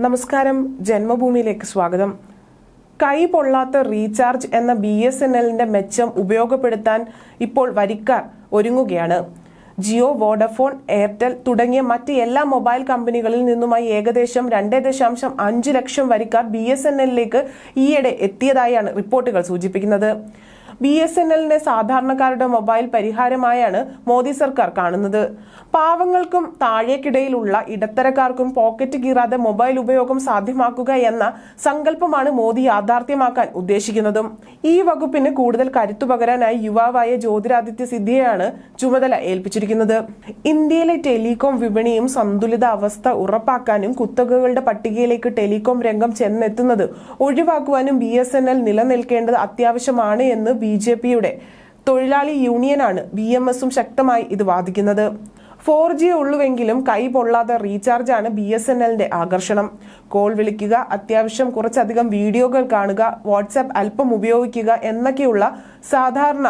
നമസ്കാരം. ജന്മഭൂമിയിലേക്ക് സ്വാഗതം. കൈ പൊള്ളാത്ത റീചാർജ് എന്ന ബി എസ് എൻ എല്ലിന്റെ മെച്ചം ഉപയോഗപ്പെടുത്താൻ ഇപ്പോൾ വരിക്കാർ ഒരുങ്ങുകയാണ്. ജിയോ വോഡഫോൺ എയർടെൽ തുടങ്ങിയ മറ്റ് എല്ലാ മൊബൈൽ കമ്പനികളിൽ നിന്നുമായി ഏകദേശം രണ്ട് ദശാംശം അഞ്ച് ലക്ഷം വരിക്കാർ ബി എസ് എൻ എല്ലിലേക്ക് ഈയിടെ എത്തിയതായാണ് റിപ്പോർട്ടുകൾ സൂചിപ്പിക്കുന്നത്. ബി എസ് എൻ എല്ലിന്റെ സാധാരണക്കാരുടെ മൊബൈൽ പരിഹാരമായാണ് മോദി സർക്കാർ കാണുന്നത്. പാവങ്ങൾക്കും താഴേക്കിടയിലുള്ള ഇടത്തരക്കാർക്കും പോക്കറ്റ് കീറാതെ മൊബൈൽ ഉപയോഗം സാധ്യമാക്കുക എന്ന സങ്കല്പമാണ് മോദി യാഥാർത്ഥ്യമാക്കാൻ ഉദ്ദേശിക്കുന്നതും. ഈ വകുപ്പിന് കൂടുതൽ കരുത്തു പകരാനായി യുവാവായ ജ്യോതിരാദിത്യ സിദ്ധിയെയാണ് ചുമതല ഏൽപ്പിച്ചിരിക്കുന്നത്. ഇന്ത്യയിലെ ടെലികോം വിപണിയും സന്തുലിത അവസ്ഥ ഉറപ്പാക്കാനും കുത്തകകളുടെ പട്ടികയിലേക്ക് ടെലികോം രംഗം ചെന്നെത്തുന്നത് ഒഴിവാക്കുവാനും ബി എസ് എൻ എൽ നിലനിൽക്കേണ്ടത് അത്യാവശ്യമാണ് എന്ന് ബി ജെ പിയുടെ തൊഴിലാളി യൂണിയനാണ് ബി എം എസും ശക്തമായി ഇത് വാദിക്കുന്നത്. ഫോർ ജി ഉള്ളുവെങ്കിലും കൈ പൊള്ളാത്ത റീചാർജാണ് ബി എസ് എൻ എല്ലിന്റെ ആകർഷണം. കോൾ വിളിക്കുക അത്യാവശ്യം കുറച്ചധികം വീഡിയോകൾ കാണുക വാട്സാപ്പ് അല്പം ഉപയോഗിക്കുക എന്നൊക്കെയുള്ള സാധാരണ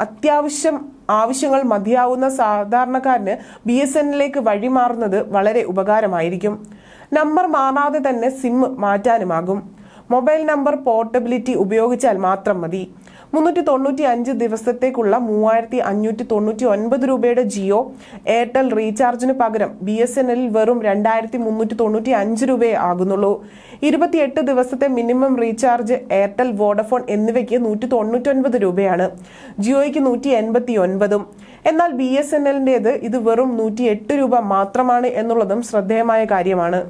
അത്യാവശ്യം ആവശ്യങ്ങൾ മതിയാവുന്ന സാധാരണക്കാരന് ബി എസ് എന്നിലേക്ക് വഴിമാറുന്നത് വളരെ ഉപകാരമായിരിക്കും. നമ്പർ മാറാതെ തന്നെ സിം മാറ്റാനുമാകും. മൊബൈൽ നമ്പർ പോർട്ടബിലിറ്റി ഉപയോഗിച്ചാൽ മാത്രം മതി. മുന്നൂറ്റി തൊണ്ണൂറ്റി അഞ്ച് ദിവസത്തേക്കുള്ള മൂവായിരത്തി അഞ്ഞൂറ്റി തൊണ്ണൂറ്റി ഒൻപത് രൂപയുടെ ജിയോ എയർടെൽ റീചാർജിന് പകരം ബി എസ് എൻ എല്ലിൽ വെറും രണ്ടായിരത്തി മുന്നൂറ്റി തൊണ്ണൂറ്റി അഞ്ച് രൂപയെ ആകുന്നുള്ളൂ. ഇരുപത്തിയെട്ട് ദിവസത്തെ മിനിമം റീചാർജ് എയർടെൽ വോഡഫോൺ എന്നിവയ്ക്ക് നൂറ്റി തൊണ്ണൂറ്റൊൻപത് രൂപയാണ്. ജിയോയ്ക്ക് നൂറ്റി എൺപത്തി ഒൻപതും എന്നാൽ ബി എസ് എൻ എല്ലിന്റെത് ഇത് വെറും നൂറ്റി എട്ട് രൂപ മാത്രമാണ് എന്നുള്ളതും ശ്രദ്ധേയമായ കാര്യമാണ്.